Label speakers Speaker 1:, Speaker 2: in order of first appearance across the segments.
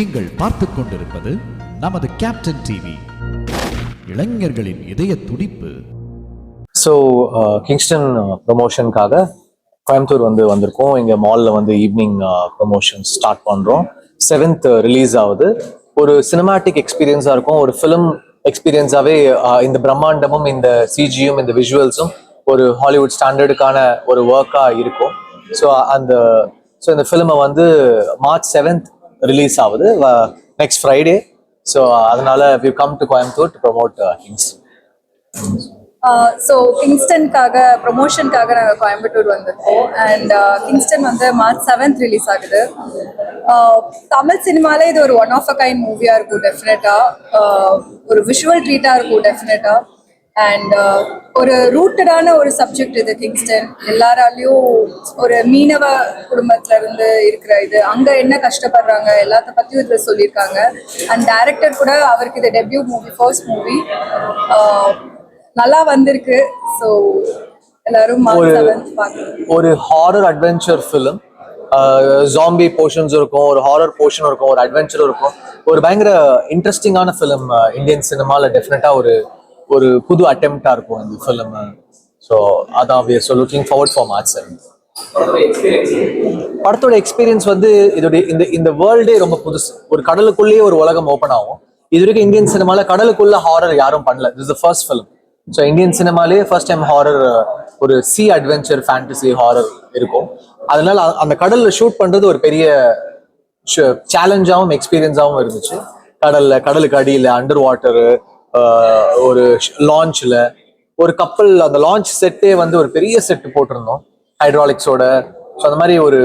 Speaker 1: நீங்கள் பார்த்துக் கொண்டிருப்பது நமது கேப்டன் டிவி இளைஞர்களின் இதய துடிப்பு.
Speaker 2: ஸோ கிங்ஸ்டன் ப்ரொமோஷனுக்காக கோயம்புத்தூர் வந்து வந்திருக்கோம். இங்கே மாலில் வந்து ஈவினிங் ப்ரொமோஷன் ஸ்டார்ட் பண்ணுறோம் செவன்த் ரிலீஸ் ஆகுது. ஒரு சினிமாட்டிக் எக்ஸ்பீரியன்ஸாக இருக்கும். ஒரு ஃபிலிம் எக்ஸ்பீரியன்ஸாகவே uh, இந்த பிரம்மாண்டமும் இந்த சிஜியும் இந்த விஷுவல்ஸும் ஒரு ஹாலிவுட் ஸ்டாண்டர்டுக்கான ஒரு ஒர்க்காக இருக்கும். ஸோ அந்த ஸோ இந்த ஃபிலிமை வந்து மார்ச் செவன்த் ரிலீஸ் ஆகுது நெக்ஸ்ட் ஃப்ரைடே ஸோ அதனால we come to Coimbatore to promote kings
Speaker 3: so கிங்ஸ்டனுக்காக ப்ரொமோஷனுக்காக நாங்கள் கோயம்புத்தூர் வந்திருக்கோம். அண்ட் கிங்ஸ்டன் uh, வந்து மார்ச் செவன்த் ரிலீஸ் ஆகுது. Uh, தமிழ் சினிமாலே இது ஒரு ஒன் ஆஃப் அ கைண்ட் மூவியாக இருக்கும் டெஃபினட்டாக uh, ஒரு விஷுவல் ட்ரீட்டாக இருக்கும் டெஃபினட்டாக அண்ட் ஒரு ரூட்டடான ஒரு சப்ஜெக்ட் இது கிங்ஸ்டன் எல்லாராலையும் ஒரு மீனவ குடும்பத்துல இருந்து இருக்கிற இது. அங்க என்ன கஷ்டப்படுறாங்க எல்லாத்த பத்தியும் இதுல சொல்லியிருக்காங்க. அண்ட் டைரக்டர் கூட அவருக்கு இது டெபியூ மூவி ஃபர்ஸ்ட் மூவி நல்லா வந்திருக்கு. ஸோ எல்லாரும்
Speaker 2: ஒரு horror adventure film zombie portions இருக்கும் ஒரு ஹாரர் போர்ஷன் இருக்கும் ஒரு அட்வென்ச்சர் இருக்கும். ஒரு பயங்கர இன்ட்ரெஸ்டிங்கான ஃபிலிம் இந்தியன் சினிமாவில் டெஃபினட்டாக ஒரு ஒரு புது அட்டெம்ப்டா இருக்கும் இந்த ஃபிலிம் ஸோ அதான் we so looking forward for March seven படத்தோட எக்ஸ்பீரியன்ஸ் வந்து இதோடைய இந்த இந்த வேர்ல்டே ரொம்ப புதுசு. ஒரு கடலுக்குள்ளேயே ஒரு உலகம் ஓப்பன் ஆகும். இது வரைக்கும் இந்தியன் சினிமால கடலுக்குள்ள ஹாரர் யாரும் பண்ணல. Is the first film so Indian சினிமாலேயே first time horror ஒரு சி அட்வென்ச்சர் ஃபேண்டசி ஹாரர் இருக்கும். அதனால அந்த கடல்ல ஷூட் பண்றது ஒரு பெரிய சேலஞ்சாகவும் எக்ஸ்பீரியன்ஸாகவும் இருந்துச்சு. கடல்ல கடலுக்கு அடியில் அண்டர் வாட்டரு ஒரு லான்ச்ல ஒரு கப்பல் அந்த லான்ச் செட்டே வந்து ஒரு பெரிய செட் போட்டிருந்தோம் ஹைட்ராலிக்ஸோட ஸோ அந்த மாதிரி ஒரு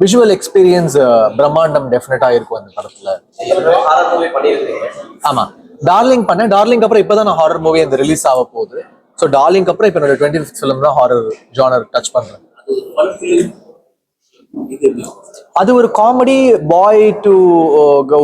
Speaker 2: விஷுவல் எக்ஸ்பீரியன்ஸ் பிரம்மாண்டம் டெஃபினட்டா இருக்கும் அந்த படத்துல. ஆமா. டார்லிங் பண்ணேன். டார்லிங் அப்புறம் இப்பதான் நான் ஹாரர் மூவி அந்த ரிலீஸ் ஆக போகுது. ஸோ டார்லிங் அப்புறம் இப்போ என்னோட டுவெண்ட்டி ஃபிஃப்த் ஃபிலிம் தான் ஹாரர் ஜானர் டச் பண்றேன். அது ஒரு காமெடி பாய் டு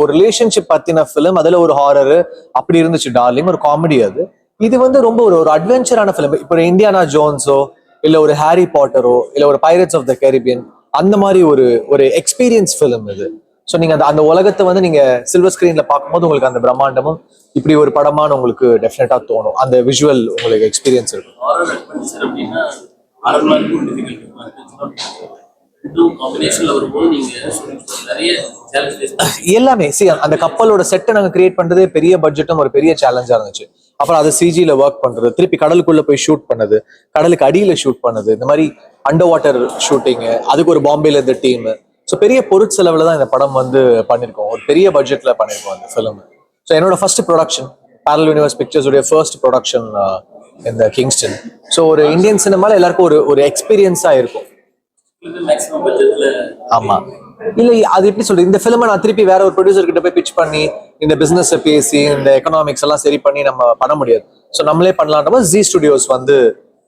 Speaker 2: ஒரு ரிலேஷன்ஷிப் பத்தின ஃபிலிம் அதுல ஒரு ஹாரரு அப்படி இருந்துச்சு டார்லிங் ஒரு காமெடி அது. இது வந்து ரொம்ப ஒரு ஒரு அட்வென்ச்சரான ஃபிலிம் இப்போ இந்தியானா ஜோன்ஸோ இல்ல ஒரு ஹாரி பாட்டரோ இல்ல ஒரு பைரட்ஸ் ஆஃப் த கேரிபியன் அந்த மாதிரி ஒரு ஒரு எக்ஸ்பீரியன்ஸ் ஃபிலிம் இது. ஸோ நீங்க அந்த அந்த உலகத்தை வந்து நீங்க சில்வர் ஸ்கிரீன்ல பார்க்கும்போது உங்களுக்கு அந்த பிரம்மாண்டமும் இப்படி ஒரு படமான உங்களுக்கு டெஃபினட்டா தோணும். அந்த விஷுவல் உங்களுக்கு எக்ஸ்பீரியன்ஸ் இருக்கும். எல்லாமே. சி அந்த கப்பலோட செட்டை நாங்க கிரியேட் பண்றதே பெரிய பட்ஜெட்டும் ஒரு பெரிய சேலஞ்சா இருந்துச்சு. அப்புறம் அது சிஜில ஒர்க் பண்றது திருப்பி கடலுக்குள்ள போய் ஷூட் பண்ணது கடலுக்கு அடியில ஷூட் பண்ணது இந்த மாதிரி அண்டர் வாட்டர் ஷூட்டிங் அதுக்கு ஒரு பாம்பேல இருந்த டீம் ஸோ பெரிய பொருட்செலவுல தான் இந்த படம் வந்து பண்ணிருக்கோம். ஒரு பெரிய பட்ஜெட்ல பண்ணிருக்கோம் அந்த ஃபிலிம் ஸோ என்னோட first production parallel universe pictures உடைய ஃபர்ஸ்ட் ப்ரொடக்ஷன் இந்த கிங்ஸ்டன் ஸோ ஒரு இந்தியன் சினிமால எல்லாருக்கும் ஒரு ஒரு எக்ஸ்பீரியன்ஸா இருக்கும். ஆமா. இல்ல அது எப்படி சொல்றது? இந்த ஃபிலிமை நான் திருப்பி வேற ஒரு ப்ரொடியூசர் கிட்ட போய் பிச் பண்ணி இந்த பிசினஸ் பேசி இந்த எக்கனாமிக்ஸ் எல்லாம் சரி பண்ணி நம்ம பண்ண முடியாது. ஸோ நம்மளே பண்ணலான்ற ஜி ஸ்டுடியோஸ் வந்து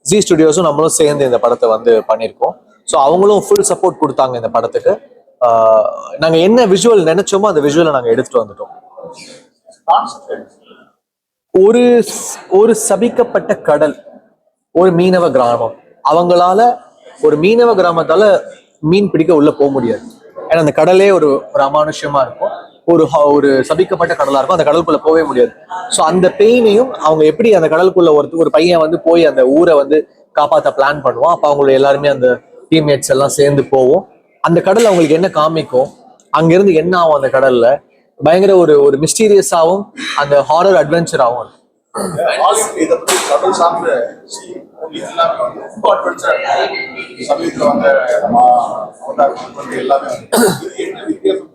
Speaker 2: ஜி ஸ்டுடியோஸும் நம்மளும் சேர்ந்து இந்த படத்தை வந்து பண்ணியிருக்கோம். ஸோ அவங்களும் ஃபுல் சப்போர்ட் கொடுத்தாங்க இந்த படத்துக்கு. நாங்க என்ன விஷுவல் நினைச்சோமோ அந்த விஷுவலை நாங்க எடுத்துட்டு வந்துட்டோம். ஒரு ஒரு சபிக்கப்பட்ட கடல் ஒரு மீனவ கிராமம். அவங்களால ஒரு மீனவ கிராமத்தால மீன் பிடிக்க உள்ள போக முடியாது. ஏன்னா அந்த கடலே ஒரு ஒரு அமானுஷ்யமா இருக்கும். ஒரு ஒரு சபிக்கப்பட்ட கடலா இருக்கும். அந்த கடலுக்குள்ள போகவே முடியாது. ஸோ அந்த பெயினையும் அவங்க எப்படி அந்த கடலுக்குள்ள ஒரு ஒரு பையன் வந்து போய் அந்த ஊரை வந்து காப்பாத்த பிளான் பண்ணுவோம் அப்ப அவங்களோட எல்லாருமே அந்த டீம்மேட்ஸ் எல்லாம் சேர்ந்து போவோம். அந்த கடல் அவங்களுக்கு என்ன காமிக்கும்? அங்கிருந்து என்ன ஆகும் அந்த கடல்ல? பயங்கர ஒரு ஒரு மிஸ்டீரியஸாகவும் அந்த ஹாரர் அட்வென்ச்சராகவும் இருக்கும்
Speaker 4: எல்லாமே வந்து ரொம்ப வந்த நம்ம வந்து எல்லாமே என்ன வித்தியாசம்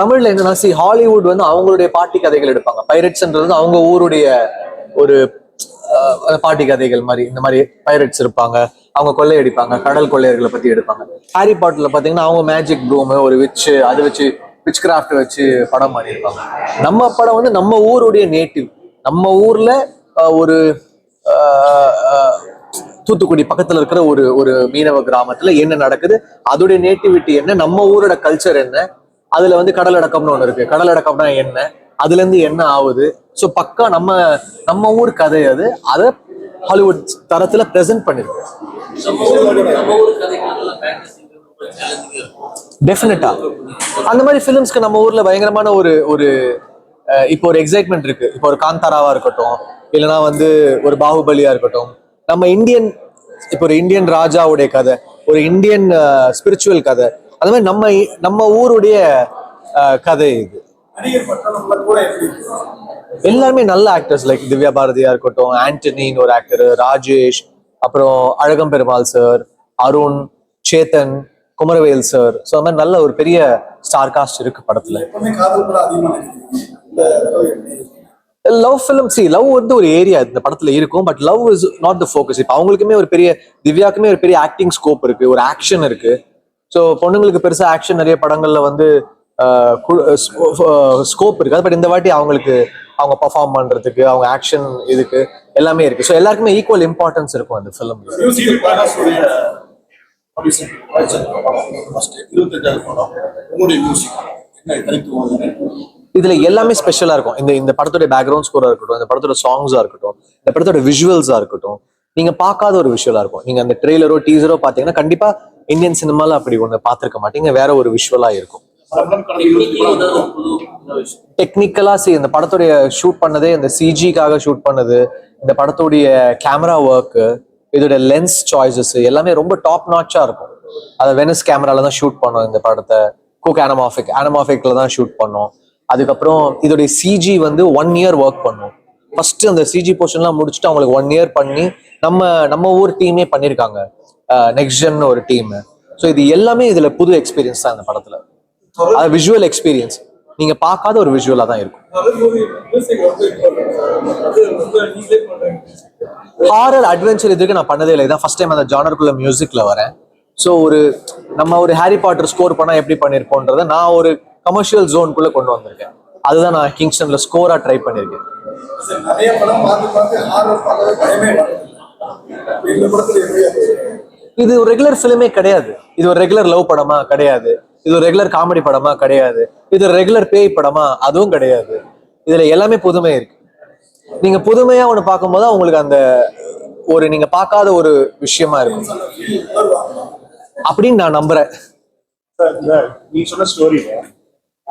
Speaker 4: தமிழ்ல
Speaker 2: என்னன்னா சி ஹாலிவுட் வந்து அவங்களுடைய பாட்டி கதைகள் எடுப்பாங்க. பைரட்ஸ்ன்றது வந்து அவங்க ஊருடைய ஒரு பாட்டி கதைகள் மாதிரி இந்த மாதிரி பைரட்ஸ் இருப்பாங்க. அவங்க கொள்ளையடிப்பாங்க கடல் கொள்ளையர்களை பத்தி எடுப்பாங்க. ஹாரி பாட்டில் பாத்தீங்கன்னா அவங்க மேஜிக் ப்ரூம் ஒரு விச் அது வச்சு விச் கிராஃப்ட் வச்சு படம் பண்ணியிருப்பாங்க நம்ம படம் வந்து நம்ம ஊருடைய நேட்டிவ் நம்ம ஊர்ல ஒரு தூத்துக்குடி பக்கத்துல இருக்கிற ஒரு ஒரு மீனவ கிராமத்துல என்ன நடக்குது? அதோடைய நேட்டிவிட்டி என்ன? நம்ம ஊரோட கல்ச்சர் என்ன? அதுல வந்து கடலடக்கம்னு ஒண்ணு இருக்கு. கடலடக்கம்னா என்ன? அதுல இருந்து என்ன ஆகுது? ஸோ பக்கா நம்ம நம்ம ஊர் கதை அது. அதை ஹாலிவுட் தரத்துல பிரசன்ட் பண்ணிருக்கு. டெஃபினட்டா அந்த மாதிரி ஃபிலிம்ஸ்க்கு நம்ம ஊர்ல பயங்கரமான ஒரு ஒரு இப்போ ஒரு எக்ஸைட்மெண்ட் இருக்கு. இப்போ ஒரு காந்தாராவா இருக்கட்டும் இல்லைன்னா வந்து ஒரு பாகுபலியா இருக்கட்டும். நம்ம இந்தியன் இப்போ ஒரு இந்தியன் ராஜாவுடைய கதை ஒரு இந்தியன் ஸ்பிரிச்சுவல் கதை அது மாதிரி நம்ம நம்ம ஊருடைய கதை இது. எல்லாருமே நல்ல ஆக்டர்ஸ் லைக் திவ்யா பாரதியா இருக்கட்டும் ஆண்டனின்னு ஒரு ஆக்டர் ராஜேஷ் அப்புறம் Azhagam Perumal sir Arun Chetan Kumaravel sir so அந்த மாதிரி நல்ல ஒரு பெரிய ஸ்டார் காஸ்ட் இருக்கு படத்துல. லவ் ஃபிலிம் சி லவ் வந்து ஒரு ஏரியா இந்த படத்துல இருக்கும் but love is not the focus இப்போ அவங்களுக்குமே ஒரு பெரிய திவ்யாக்குமே ஒரு பெரிய ஆக்டிங் ஸ்கோப் இருக்கு ஒரு ஆக்ஷன் இருக்கு. ஸோ பொண்ணுங்களுக்கு பெருசா ஆக்ஷன் நிறைய படங்கள்ல வந்து ஸ்கோப் இருக்கு. பட் இந்த வாட்டி அவங்களுக்கு அவங்க பர்ஃபார்ம் பண்றதுக்கு அவங்க ஆக்ஷன் இதுக்கு எல்லாமே இருக்கு. ஸோ எல்லாருக்குமே ஈக்குவல் இம்பார்ட்டன்ஸ் இருக்கும் அந்த
Speaker 4: ஃபிலிம் இருபத்தஞ்சாவது படம் உங்களுடைய மியூசிக் என்ன தனித்துவம்
Speaker 2: இதுல எல்லாமே ஸ்பெஷலா இருக்கும். இந்த இந்த படத்தோட பேக்ரவுண்ட் ஸ்கோரா இருக்கட்டும் இந்த படத்தோட சாங்ஸா இருக்கட்டும் இந்த படத்தோட விஷுவல்ஸா இருக்கட்டும் நீங்க பார்க்காத ஒரு விஷுவலா இருக்கும். நீங்க அந்த ட்ரெய்லரோ டீசரோ பாத்தீங்கன்னா கண்டிப்பா இந்தியன் சினிமால அப்படி ஒண்ணு பார்த்திருக்க மாட்டீங்க. வேற ஒரு விஷுவலா இருக்கும். டெக்னிக்கலா சி இந்த படத்துடைய ஷூட் பண்ணதே இந்த சிஜிக்காக ஷூட் பண்ணது இந்த படத்துடைய கேமரா ஒர்க் இதோட லென்ஸ் சாய்ஸஸ் எல்லாமே ரொம்ப டாப் நாச்சா இருக்கும். அதை வெனஸ் கேமரால தான் ஷூட் பண்ணோம் இந்த படத்தை. குக் அனமாஃபிக் அனமாஃபிக்ல தான் ஷூட் பண்ணோம். அதுக்கப்புறம் இதோடைய சிஜி வந்து ஒன் இயர் ஒர்க் பண்ணுவோம் ஃபர்ஸ்ட் அந்த சிஜி போர்ஷன்லாம் முடிச்சுட்டு அவங்களுக்கு ஒன் இயர் பண்ணி நம்ம நம்ம ஊர் டீமே பண்ணியிருக்காங்க நெக்ஸ்ட் ஜென் ஒரு டீம் ஸோ இது எல்லாமே இதுல புது எக்ஸ்பீரியன்ஸ் தான் இந்த படத்துல. அது விஷுவல் எக்ஸ்பீரியன்ஸ் நீங்க பார்க்காத ஒரு விஷுவலா தான் இருக்கும். ஹாரர் அட்வென்ச்சர் இதுக்கு நான் பண்ணதே இல்லை. இதான் ஃபர்ஸ்ட் டைம் அந்த ஜானருக்குள்ள மியூசிக்ல வரேன். ஸோ ஒரு நம்ம ஒரு ஹாரி பாட்டர் ஸ்கோர் பண்ணா எப்படி பண்ணிருப்போன்றத நான் ஒரு கமர்ஷியல் ஜோனுக்குள்ள கொண்டு வந்திருக்கேன். அதுதான் நான் கிங்ஸ்டன்ல ஸ்கோரா ட்ரை பண்ணியிருக்கேன்? இது ஒரு ரெகுலர் ஃபிலிமே கிடையாது. இது ஒரு ரெகுலர் லவ் படமா கிடையாது. இது ஒரு ரெகுலர் காமெடி படமா கிடையாது. இது ஒரு ரெகுலர் பேய் படமா அதுவும் கிடையாது. இதுல எல்லாமே புதுமை இருக்கு. நீங்க புதுமையா ஒண்ணு பார்க்கும்போது உங்களுக்கு அந்த ஒரு நீங்க பார்க்காத ஒரு விஷயமா இருக்கும் அப்படின்னு நான் நம்புறேன்.
Speaker 4: நீ சொன்ன ஸ்டோரியில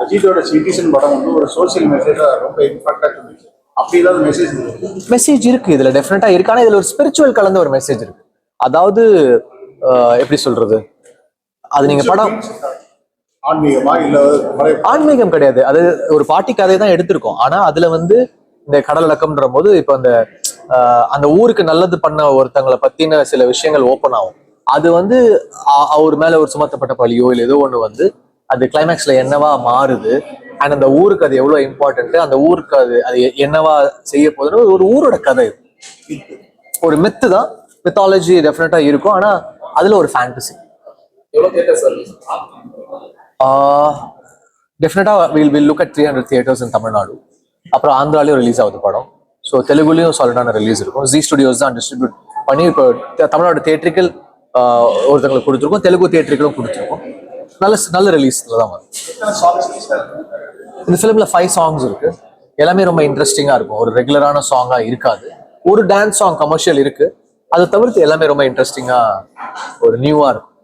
Speaker 4: அஜித்தோட சிட்டிசன் படம் வந்து ஒரு சோசியல் மெசேஜா ரொம்ப இம்பாக்டா இருந்துச்சு. அப்படி ஏதாவது மெசேஜ் இருக்கு?
Speaker 2: மெசேஜ் இருக்கு இதுல டெஃபினட்டா இருக்கு. ஆனா இதுல ஒரு ஸ்பிரிச்சுவல் கலந்த ஒரு மெசேஜ் இருக்கு. அதாவது எப்படி சொல்றது? அது நீங்க படம்
Speaker 4: ஆன்மீகமா? இல்ல
Speaker 2: ஆன்மீகம் கிடையாது. அது ஒரு பாட்டி கதையை தான் எடுத்திருக்கோம். ஆனா அதுல வந்து இந்த கடலடக்கம்ன்ற போது இப்ப அந்த அந்த ஊருக்கு நல்லது பண்ண ஒருத்தங்களை பத்தின சில விஷயங்கள் ஓப்பன் ஆகும். அது வந்து அவர் மேல ஒரு சுமத்தப்பட்ட பழியோ இல்லை ஏதோ ஒண்ணு வந்து அது கிளைமேக்ஸ்ல என்னவா மாறுது? அண்ட் அந்த ஊருக்கு அது எவ்வளவு இம்பார்ட்டன்ட் அந்த ஊருக்கு அது அது என்னவா செய்ய போகுதுன்னு ஒரு ஊரோட கதை ஒரு மித்து தான். மித்தாலஜி டெஃபினட்டா இருக்கும். ஆனா அதுல ஒரு ஃபேண்டசி டெஃபினட்டா will will look at three hundred theatres in Tamil Nadu அப்புறம் ஆந்திராலையும் ரிலீஸ் ஆகுது படம். ஸோ தெலுங்குலையும் சாலிடான ரிலீஸ் இருக்கும். ஜி ஸ்டுடியோஸ் தான் டிஸ்ட்ரிபியூட் பண்ணி இப்போ தமிழ்நாடு தேட்டரிக்கல் ஒருத்தங்களுக்கு கொடுத்துருக்கோம். தெலுங்கு தேட்டரிக்கலும் கொடுத்துருக்கோம். நல்ல நல்ல ரிலீஸ்ல தான் வரும். இந்த ஃபிலிம்ல ஃபைவ் சாங்ஸ் இருக்கு. எல்லாமே ரொம்ப இன்ட்ரெஸ்டிங்கா இருக்கும். ஒரு ரெகுலரான சாங்கா இருக்காது. ஒரு டான்ஸ் சாங் கமர்ஷியல் இருக்கு. அதை தவிர்த்து எல்லாமே ரொம்ப இன்ட்ரெஸ்டிங்கா ஒரு நியூவா இருக்கும்.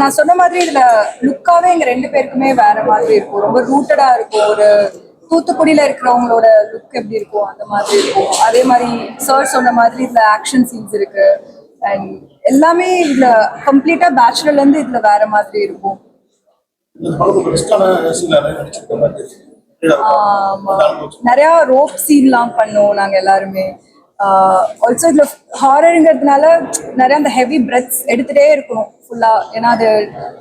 Speaker 3: நான் சொன்ன மாதிரி இதுல லுக்காவே எங்க ரெண்டு பேருக்குமே வேற மாதிரி இருக்கும். ரொம்ப ரூட்டடா இருக்கும். ஒரு தூத்துக்குடியில இருக்கிறவங்களோட லுக் எப்படி இருக்கும் அந்த மாதிரி இருக்கும். அதே மாதிரி சார் சொன்ன மாதிரி இதுல ஆக்ஷன் சீன்ஸ் இருக்கு. அண்ட் எல்லாமே இதுல கம்ப்ளீட்டா பேச்சுலர்ல இருந்து இதுல வேற மாதிரி இருக்கும்.
Speaker 4: நிறைய
Speaker 3: ரோப் சீன்லாம் பண்ணோம் நாங்க எல்லாருமே. ஆல்சோ இதுல ஹாரருங்கிறதுனால நிறைய அந்த ஹெவி பிரெத்ஸ் எடுத்துட்டே இருக்கணும் ஃபுல்லா ஏன்னா அது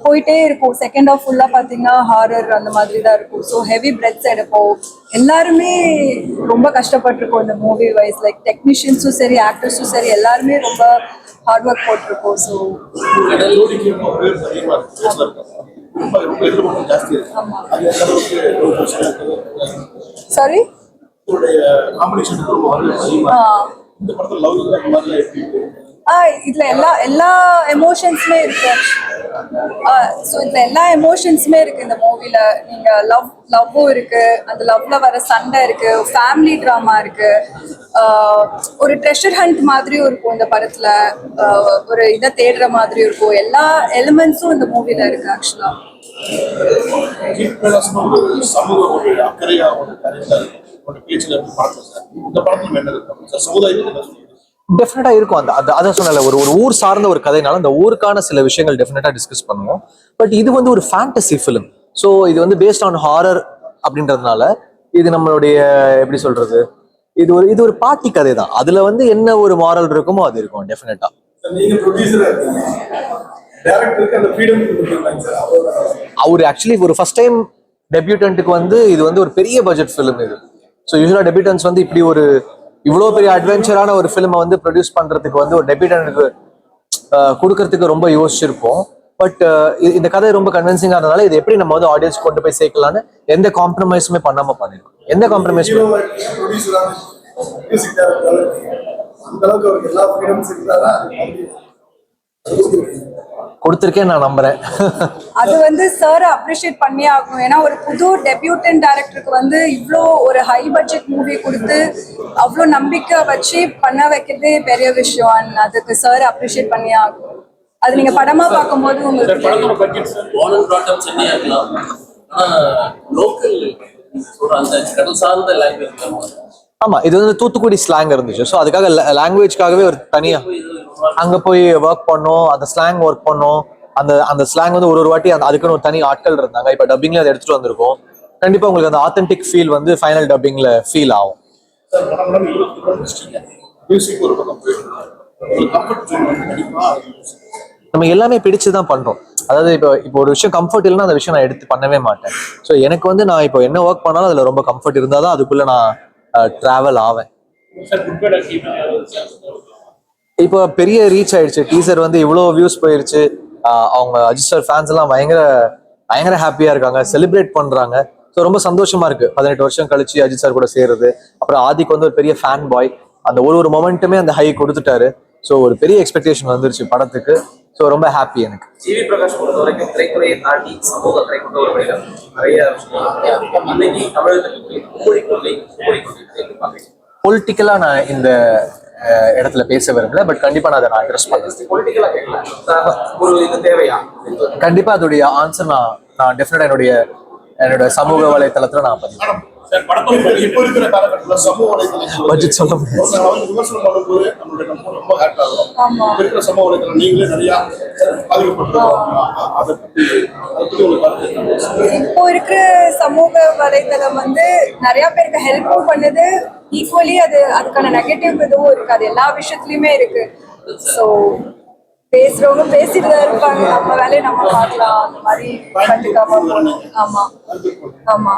Speaker 3: போயிட்டே இருக்கும். செகண்ட் ஆஃப் ஃபுல்லா பாத்தீங்கன்னா ஹாரர் அந்த மாதிரி தான் இருக்கும். ஸோ ஹெவி பிரெத்ஸ் எடுப்போம். எல்லாருமே ரொம்ப கஷ்டப்பட்டிருக்கோம் இந்த மூவி வைஸ் லைக் டெக்னீஷியன்ஸும் சரி ஆக்டர்ஸும் சரி எல்லாருமே ரொம்ப ஹார்ட் ஒர்க் போட்டிருக்கோம். ஸோ சாரி இதுல எல்லா எல்லா எமோஷன்ஸுமே இருக்கு. ஸோ இந்த எல்லா எமோஷன்ஸுமே இருக்கு இந்த மூவில நீங்க லவ் லவ்வும் இருக்கு. அந்த லவ்ல வர சண்டை இருக்கு. ஃபேமிலி ட்ராமா இருக்கு. ஒரு ட்ரெஷர் ஹண்ட் மாதிரியும் இருக்கும் இந்த படத்துல. ஒரு இதை தேடுற மாதிரியும் இருக்கும். எல்லா எலிமெண்ட்ஸும் இந்த மூவில இருக்கு ஆக்சுவலா
Speaker 2: டெஃபினட்டா இருக்கும். அந்த அது அதான் சொன்னல ஒரு ஒரு ஊர் சார்ந்த ஒரு கதைனால அந்த ஊருக்கான சில விஷயங்கள் டெஃபினட்டா டிஸ்கஸ் பண்ணுவோம். பட் இது வந்து ஒரு ஃபேண்டசி ஃபிலிம் ஸோ இது வந்து பேஸ்ட் ஆன் ஹாரர் அப்படின்றதுனால இது நம்மளுடைய எப்படி சொல்றது? இது ஒரு இது ஒரு பாட்டி கதை தான் அதுல வந்து என்ன ஒரு மாரல் இருக்குமோ அது இருக்கும் டெஃபினட்டா அவர் ஆக்சுவலி ஒரு ஃபர்ஸ்ட் டைம் டெபியூட்டன்ட்டுக்கு வந்து இது வந்து ஒரு பெரிய பட்ஜெட் ஃபிலிம் இது. ஸோ யூஸ்வலாக டெபியூட்டன்ஸ் வந்து இப்படி ஒரு இவ்வளோ பெரிய அட்வென்ச்சரான ஒரு ஃபிலிமை வந்து ப்ரொடியூஸ் பண்ணுறதுக்கு வந்து ஒரு டெபியூட்டனுக்கு கொடுக்கறதுக்கு ரொம்ப யோசிச்சிருப்போம். பட் இந்த கதை ரொம்ப கன்வின்சிங்காக இருந்தனால இது எப்படி நம்ம வந்து ஆடியன்ஸ் கொண்டு போய் சேர்க்கலான்னு எந்த காம்ப்ரமைஸுமே பண்ணாமல் பண்ணிருக்கோம். எந்த காம்ப்ரமைஸுமே
Speaker 4: அந்த அளவுக்கு அவருக்கு எல்லா ஃப்ரீடம்ஸ் இருந்தாரா
Speaker 2: கொடுத்துருக்கேன் நான் நம்புறேன்.
Speaker 3: அது வந்து சார் அப்ரிஷியேட் பண்ணி ஆகணும். ஏன்னா ஒரு புது டெபியூட்டன் டேரக்டருக்கு வந்து இவ்வளோ ஒரு ஹை பட்ஜெட் மூவி கொடுத்து அவ்வளோ நம்பிக்கை வச்சு பண்ண வைக்கிறதே பெரிய விஷயம். And அதுக்கு சார் அப்ரிஷியேட் பண்ணி ஆகணும். அது நீங்க படமா பார்க்கும்போது உங்களுக்கு
Speaker 2: ஆமா இது வந்து தூத்துக்குடி ஸ்லாங் இருந்துச்சு. ஸோ அதுக்காக லாங்குவேஜ்க்காகவே ஒரு தனியா அங்க போய் ஒர்க் பண்ணோம் அந்த ஸ்லாங் ஒர்க் பண்ணோம். அந்த அந்த ஸ்லாங் வந்து ஒரு ஒரு வாட்டி அந்த அதுக்குன்னு ஒரு தனி ஆட்கள் இருந்தாங்க. இப்போ டப்பிங்ல அதை எடுத்துட்டு வந்திருக்கோம். கண்டிப்பா உங்களுக்கு அந்த ஆத்தென்டிக் ஃபீல் வந்து ஃபைனல் டப்பிங்ல ஃபீல் ஆகும். நம்ம எல்லாமே பிடிச்சு தான் பண்றோம். அதாவது இப்போ இப்போ ஒரு விஷயம் கம்ஃபர்ட் இல்லைன்னா அந்த விஷயம் நான் எடுத்து பண்ணவே மாட்டேன். ஸோ எனக்கு வந்து நான் இப்போ என்ன ஒர்க் பண்ணாலும் அதுல ரொம்ப கம்ஃபர்ட் இருந்தால் தான் அதுக்குள்ள நான் டிராவல் ஆவேன். இப்போ பெரிய ரீச் ஆயிடுச்சு டீசர் வந்து இவ்வளோ வியூஸ் போயிருச்சு அவங்க அஜிஸ்டர் ஃபேன்ஸ் எல்லாம் பயங்கர பயங்கர ஹாப்பியா இருக்காங்க செலிப்ரேட் பண்றாங்க ஸோ ரொம்ப சந்தோஷமா இருக்கு பதினெட்டு வருஷம் கழிச்சு அஜித் சார் கூட சேருது அப்புறம் ஆதிக்கு வந்து ஒரு பெரிய ஃபேன் பாய் அந்த ஒரு ஒரு மொமெண்ட்டுமே அந்த ஹை கொடுத்துட்டாரு ஸோ ஒரு பெரிய எக்ஸ்பெக்டேஷன் வந்துருச்சு படத்துக்கு ஸோ ரொம்ப ஹாப்பி எனக்கு
Speaker 5: ஜிவி பிரகாஷ் பொறுத்த வரைக்கும் திரைத்துறையை தாண்டி சமூக அக்கறை கொண்ட ஒரு மனிதர் நிறைய இன்னைக்கு தமிழகத்தில்
Speaker 2: பொலிட்டிக்கலாக நான் இந்த இடத்துல பேச விரும்பல பட் கண்டிப்பா நான் அதை நான் அட்ரஸ் பண்ணுறேன் கண்டிப்பா அதோடைய ஆன்சர் நான் நான் டெஃபினட்டா என்னுடைய என்னோட சமூக வலைத்தளத்துல நான் பதிவு
Speaker 4: இப்போ இருக்கிற காலகட்டத்தில் சமூக வலைதளங்கள்
Speaker 2: பட்ஜெட் சொல்ல முடியாது.
Speaker 4: ஒருத்தவங்க வந்து விமர்சனம் பண்ணும்போது நம்மளுடைய நம்ம ரொம்ப ஹேட் ஆகும்.
Speaker 3: ஆமா.
Speaker 4: இப்ப இருக்கிற சமூக வலைதளம் நீங்களே நிறைய அதை அதை உங்களுக்கு?
Speaker 3: இப்போ இருக்கிற சமூக வலைத்தளம் வந்து நிறைய பேருக்கு ஹெல்ப்பும் பண்ணுது. ஈக்குவலி அது அதுக்கான நெகட்டிவ் இதுவும் இருக்கு அது எல்லா விஷயத்துலயுமே இருக்கு. ஸோ பேசுறவங்க பேசிட்டு தான் இருப்பாங்க. நம்ம வேலையை நம்ம பார்க்கலாம். அந்த மாதிரி கண்டுக்காம ஆமா. ஆமா.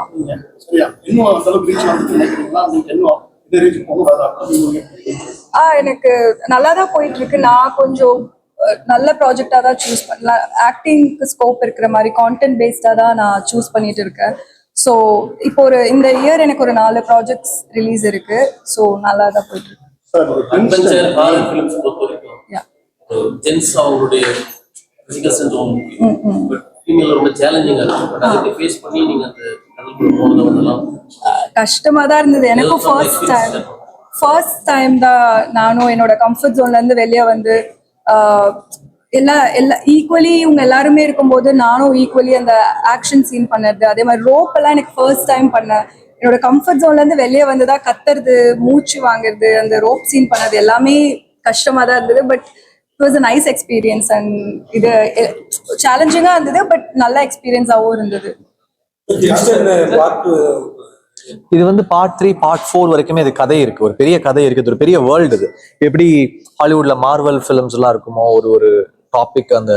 Speaker 4: சரியா? இன்னும் அந்த அளவுக்கு ரீச் வந்து நினைக்கிறீங்களா? உங்களுக்கு இன்னும் இந்த ரீச் போகக்கூடாது அப்படின்னு
Speaker 3: ஆ எனக்கு நல்லா தான் போயிட்டு இருக்கு நான் கொஞ்சம் நல்ல ப்ராஜெக்டாக தான் சூஸ் பண்ணலாம் ஆக்டிங்க்கு ஸ்கோப் இருக்கிற மாதிரி கான்டென்ட் பேஸ்டாக தான் நான் சூஸ் பண்ணிட்டு இருக்கேன். ஸோ இப்போ ஒரு இந்த இயர் எனக்கு ஒரு நாலு ப்ராஜெக்ட்ஸ் ரிலீஸ் இருக்கு. ஸோ நல்லா தான் போயிட்டு இருக்கு
Speaker 6: ஜென்ஸ் அவங்களுடைய பிசிக்கல் சென்ஸ் பட் ஃபீமேல் ரொம்ப சேலஞ்சிங்காக இருக்கும் பட் அதுக்கு ஃபேஸ் பண்ணி நீங்க அந்த கடலுக்குள்ள போனதை
Speaker 3: கஷ்டமா தான் இருந்தது. எனக்கும் ஃபர்ஸ்ட் டைம் ஃபர்ஸ்ட் டைம் தான் நானும் என்னோட கம்ஃபர்ட் ஜோன்ல இருந்து வெளியே வந்து எல்லா எல்லா ஈக்குவலி இவங்க எல்லாருமே இருக்கும்போது நானும் ஈக்குவலி அந்த ஆக்ஷன் சீன் பண்ணது. அதே மாதிரி ரோப் எல்லாம் எனக்கு ஃபர்ஸ்ட் டைம் பண்ணேன் என்னோட கம்ஃபர்ட் ஜோன்ல இருந்து வெளியே வந்ததா கத்துறது மூச்சு வாங்குறது அந்த ரோப் சீன் பண்ணது எல்லாமே கஷ்டமா தான் இருந்தது. But it was a nice experience and இது சேலஞ்சிங்காக இருந்தது பட் நல்ல எக்ஸ்பீரியன்ஸாகவும் இருந்தது.
Speaker 2: இது வந்து பார்ட் த்ரீ பார்ட் ஃபோர் வரைக்குமே இது கதை இருக்கு. ஒரு பெரிய கதை இருக்கு. இது ஒரு பெரிய வேர்ல்டு இது. எப்படி ஹாலிவுட்ல மார்வல் ஃபிலிம்ஸ் எல்லாம் இருக்குமோ ஒரு ஒரு டாபிக் அந்த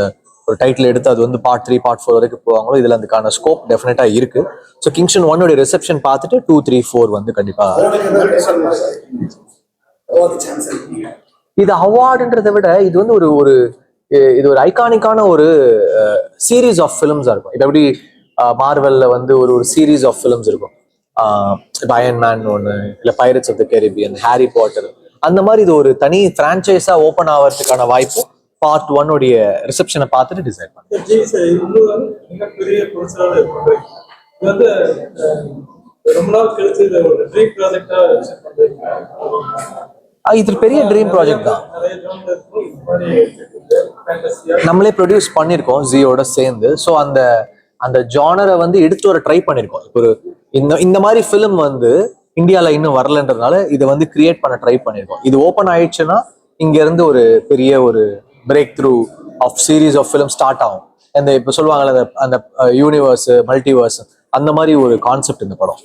Speaker 2: ஒரு டைட்டில் எடுத்து அது வந்து பார்ட் த்ரீ பார்ட் ஃபோர் வரைக்கும் போவாங்களோ இதுல அதுக்கான ஸ்கோப் டெஃபினட்டா இருக்கு. ஸோ கிங்ஷன் ஒன்னோட ரிசெப்ஷன் பார்த்துட்டு டூ த்ரீ ஃபோர் வந்து கண்டிப்பா இது அவார்டுன்றதை விட இது வந்து ஒரு ஒரு இது ஒரு ஐகானிக்கான ஒரு சீரீஸ் ஆஃப் ஃபிலிம்ஸாக இருக்கும். இப்போ எப்படி மார்வெல்ல வந்து ஒரு ஒரு சீரீஸ் ஆஃப் ஃபிலிம்ஸ் இருக்கும். இப்போ அயன் மேன் ஒன்று இல்லை Pirates of the Caribbean Harry Potter அந்த மாதிரி இது ஒரு தனி ஃப்ரான்ச்சைஸாக ஓப்பன் ஆகிறதுக்கான வாய்ப்பு பார்ட் ஒன்னுடைய ரிசப்ஷனை பார்த்துட்டு டிசைட்
Speaker 7: பண்ணுறேன் ரொம்ப நாள் கழிச்சு ஒரு ட்ரீம் பண்றீங்க.
Speaker 2: இது பெரிய ட்ரீம் ப்ராஜெக்ட் தான். நம்மளே ப்ரொடியூஸ் பண்ணியிருக்கோம் ஜியோட சேர்ந்து. ஸோ அந்த அந்த ஜானரை வந்து எடுத்து வர ட்ரை பண்ணியிருக்கோம். ஒரு இந்த இந்த மாதிரி ஃபிலிம் வந்து இந்தியாவில் இன்னும் வரலன்றதுனால இதை வந்து கிரியேட் பண்ண ட்ரை பண்ணியிருக்கோம். இது ஓப்பன் ஆயிடுச்சுன்னா இங்க இருந்து ஒரு பெரிய ஒரு breakthrough of series of film start ஆகும். அந்த இப்போ சொல்லுவாங்கல்ல அந்த அந்த யூனிவர்ஸ் மல்டிவர்ஸ் அந்த மாதிரி ஒரு கான்செப்ட் இந்த படம்.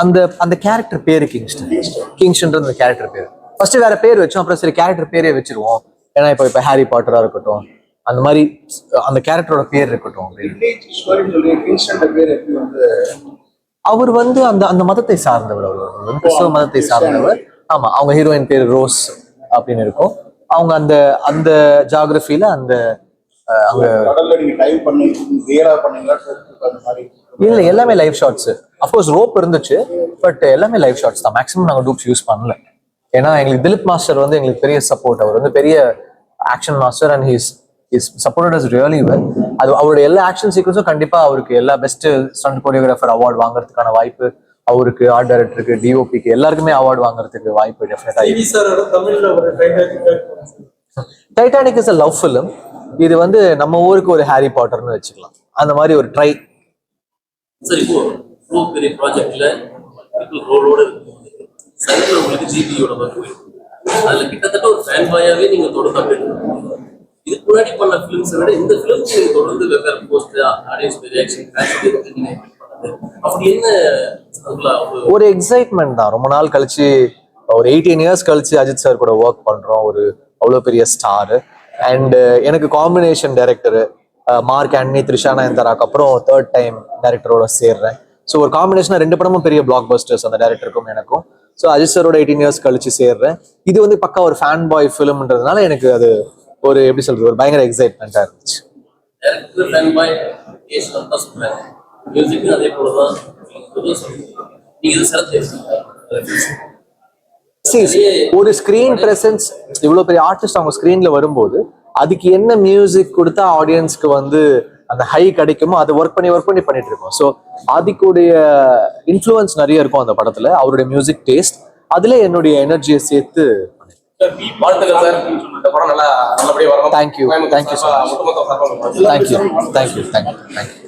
Speaker 2: அந்த அந்த கேரக்டர் பேரு கிங்ஸ்டன் கிங்ஸ்டன்றது அந்த கேரக்டர் பேர். ஃபர்ஸ்ட் வேற பேர் வச்சோம் அப்புறம் சரி கேரக்டர் பேரே வச்சிருவோம். ஏன்னா இப்போ இப்போ ஹாரி பாட்டரா இருக்கட்டும் அந்த மாதிரி அந்த கேரக்டரோட பேர் இருக்கட்டும்
Speaker 4: கிங்ஸ்டன்
Speaker 2: அவர் வந்து அந்த அந்த மதத்தை சார்ந்தவர் அவர். கிறிஸ்தவ மதத்தை சார்ந்தவர். ஆமா அவங்க ஹீரோயின் பேர் ரோஸ் அப்படின்னு இருக்கும். அவங்க அந்த அந்த ஜாகிரபில அந்த இல்ல எல்லாமே live shots of course rope இருந்துச்சு பட் எல்லாமே லைவ் ஷாட்ஸ் தான். மேக்ஸிமம் நாங்க டூப்ஸ் யூஸ் பண்ணல. ஏன்னா எங்களுக்கு திலீப் மாஸ்டர் வந்து எங்களுக்கு பெரிய சப்போர்ட் அவர் வந்து பெரிய action master and he's is support is really well அது அவருடைய எல்லா ஆக்ஷன் சீக்வன்ஸும் கண்டிப்பா அவருக்கு எல்லா பெஸ்ட் ஸ்டண்ட் கோரியோகிராஃபர் அவார்டு வாங்குறதுக்கான வாய்ப்பு அவருக்கு ஆர்ட் டைரக்டருக்கு டிஓபிக்கு எல்லாருக்குமே அவார்டு வாங்குறதுக்கு வாய்ப்பு டெஃபினட்டா
Speaker 7: டிவி சாரோட தமிழ்ல ஒரு Titanic
Speaker 2: Titanic is a love film இது வந்து நம்ம ஊருக்கு ஒரு ஹாரி பாட்டர்னு வச்சுக்கலாம். அந்த மாதிரி ஒரு ட்ரை
Speaker 6: சரி இப்போ இவ்வளோ பெரிய ப்ராஜெக்ட்ல ரோலோட சைடில் உங்களுக்கு ஜிபியோட ஒர்க் அதுல கிட்டத்தட்ட ஒரு ஃபேன் பாயாவே நீங்க தொடர்ந்து update பண்ணுவீங்க. இதுக்கு முன்னாடி பண்ண ஃபிலிம்ஸை விட இந்த ஃபிலிம்ஸ் நீங்க தொடர்ந்து வெவ்வேறு போஸ்ட் ஆடியன்ஸ் ரியாக்ஷன் நீங்க expect பண்ணது. அப்படி என்ன அதுக்குள்ள ஒரு
Speaker 2: ஒரு எக்ஸைட்மெண்ட் தான். ரொம்ப நாள் கழிச்சு ஒரு எயிட்டீன் இயர்ஸ் கழிச்சு அஜித் சார் கூட ஒர்க் பண்றோம். ஒரு அவ்வளோ பெரிய ஸ்டார் அண்ட் uh, எனக்கு combination director Mark Antony Trisha நயன்தாராக்கு அப்புறம் தேர்ட் டைம் டைரக்டரோட சேர்றேன். ஸோ ஒரு காம்பினேஷனாக ரெண்டு படமும் பெரிய பிளாக் பஸ்டர்ஸ் அந்த டேரக்டருக்கும் எனக்கும். ஸோ அஜித் சரோட எயிட்டீன் இயர்ஸ் கழிச்சு சேர்றேன். இது வந்து பக்கா ஒரு ஃபேன் பாய் ஃபிலிம்ன்றதுனால எனக்கு அது ஒரு எப்படி சொல்றது ஒரு பயங்கர எக்ஸைட்மெண்ட்டாக இருந்துச்சு.
Speaker 6: மியூசிக்கும் அதே போலதான் தான் நீங்க இது சிறப்பு
Speaker 2: See, ஒரு ஸ்கிரீன் பிரசன்ஸ் இவ்வளவு பெரிய ஆர்டிஸ்ட் அவங்க ஸ்கிரீன்ல வரும்போது அதுக்கு என்ன மியூசிக் கொடுத்தா ஆடியன்ஸ்க்கு வந்து அந்த ஹை கிடைக்குமோ அதை ஒர்க் பண்ணி ஒர்க் பண்ணி பண்ணிட்டு இருக்கோம். ஸோ ஆதிக்குடைய இன்ஃப்ளூயன்ஸ் நிறைய இருக்கும் அந்த படத்துல அவருடைய மியூசிக் டேஸ்ட் அதுல என்னுடைய எனர்ஜியை சேர்த்து
Speaker 5: வாழ்த்துக்கள் சார் இந்த படம் நல்லா நல்லபடியா வரணும்.
Speaker 2: Thank you. Thank you so much.
Speaker 5: ஒட்டுமொத்த சார்பாக
Speaker 2: தேங்க்யூ தேங்க்யூ தேங்க்யூ தேங்க்யூ